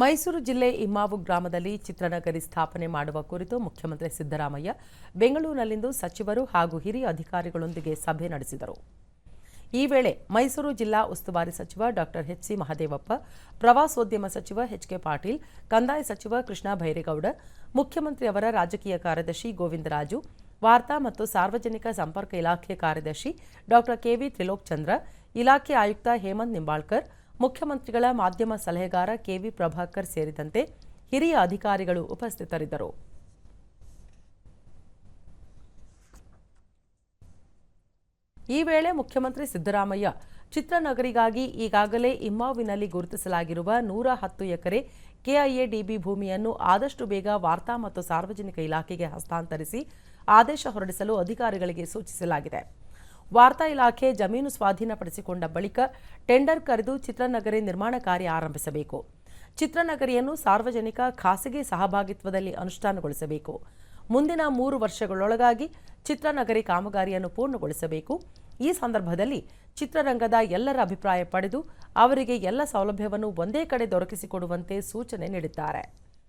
ಮೈಸೂರು ಜಿಲ್ಲೆ ಇಮ್ಮಾವು ಗ್ರಾಮದಲ್ಲಿ ಚಿತ್ರನಗರಿ ಸ್ಥಾಪನೆ ಮಾಡುವ ಕುರಿತು ಮುಖ್ಯಮಂತ್ರಿ ಸಿದ್ದರಾಮಯ್ಯ ಬೆಂಗಳೂರಿನಲ್ಲಿಂದು ಸಚಿವರು ಹಾಗೂ ಹಿರಿಯ ಅಧಿಕಾರಿಗಳೊಂದಿಗೆ ಸಭೆ ನಡೆಸಿದರು. ಈ ವೇಳೆ ಮೈಸೂರು ಜಿಲ್ಲಾ ಉಸ್ತುವಾರಿ ಸಚಿವ ಡಾಕ್ಟರ್ ಎಚ್ಸಿ ಮಹದೇವಪ್ಪ, ಪ್ರವಾಸೋದ್ಯಮ ಸಚಿವ ಎಚ್ಕೆ ಪಾಟೀಲ್, ಕಂದಾಯ ಸಚಿವ ಕೃಷ್ಣ ಭೈರೇಗೌಡ ಮುಖ್ಯಮಂತ್ರಿಯವರ ರಾಜಕೀಯ ಕಾರ್ಯದರ್ಶಿ ಗೋವಿಂದರಾಜು, ವಾರ್ತಾ ಮತ್ತು ಸಾರ್ವಜನಿಕ ಸಂಪರ್ಕ ಇಲಾಖೆ ಕಾರ್ಯದರ್ಶಿ ಡಾಕ್ಟರ್ ಕೆವಿ ತ್ರಿಲೋಕ್ ಇಲಾಖೆ ಆಯುಕ್ತ ಹೇಮಂತ್ ನಿಂಬಾಳ್ಕರ್ ಮುಖ್ಯಮಂತ್ರಿಗಳ ಮಾಧ್ಯಮ ಸಲಹೆಗಾರ ಕೆವಿ ಪ್ರಭಾಕರ್ ಸೇರಿದಂತೆ ಹಿರಿಯ ಅಧಿಕಾರಿಗಳು ಉಪಸ್ಥಿತರಿದ್ದರು. ಈ ವೇಳೆ ಮುಖ್ಯಮಂತ್ರಿ ಸಿದ್ದರಾಮಯ್ಯ, ಚಿತ್ರನಗರಿಗಾಗಿ ಈಗಾಗಲೇ ಇಮ್ಮಾವಿನಲ್ಲಿ ಗುರುತಿಸಲಾಗಿರುವ ನೂರ ಹತ್ತು ಎಕರೆ ಕೆಐಎಡಿಬಿ ಭೂಮಿಯನ್ನು ಆದಷ್ಟು ಬೇಗ ವಾರ್ತಾ ಮತ್ತು ಸಾರ್ವಜನಿಕ ಇಲಾಖೆಗೆ ಹಸ್ತಾಂತರಿಸಿ ಆದೇಶ ಹೊರಡಿಸಲು ಅಧಿಕಾರಿಗಳಿಗೆ ಸೂಚಿಸಲಾಗಿದೆ. ವಾರ್ತಾ ಇಲಾಖೆ ಜಮೀನು ಸ್ವಾಧೀನಪಡಿಸಿಕೊಂಡ ಬಳಿಕ ಟೆಂಡರ್ ಕರೆದು ಚಿತ್ರನಗರಿ ನಿರ್ಮಾಣ ಕಾರ್ಯ ಆರಂಭಿಸಬೇಕು. ಚಿತ್ರನಗರಿಯನ್ನು ಸಾರ್ವಜನಿಕ ಖಾಸಗಿ ಸಹಭಾಗಿತ್ವದಲ್ಲಿ ಅನುಷ್ಠಾನಗೊಳಿಸಬೇಕು. ಮುಂದಿನ ಮೂರು ವರ್ಷಗಳೊಳಗಾಗಿ ಚಿತ್ರನಗರಿ ಕಾಮಗಾರಿಯನ್ನು ಪೂರ್ಣಗೊಳಿಸಬೇಕು. ಈ ಸಂದರ್ಭದಲ್ಲಿ ಚಿತ್ರರಂಗದ ಎಲ್ಲರ ಅಭಿಪ್ರಾಯ ಪಡೆದು ಅವರಿಗೆ ಎಲ್ಲ ಸೌಲಭ್ಯವನ್ನು ಒಂದೇ ಕಡೆ ದೊರಕಿಸಿಕೊಡುವಂತೆ ಸೂಚನೆ ನೀಡಿದ್ದಾರೆ.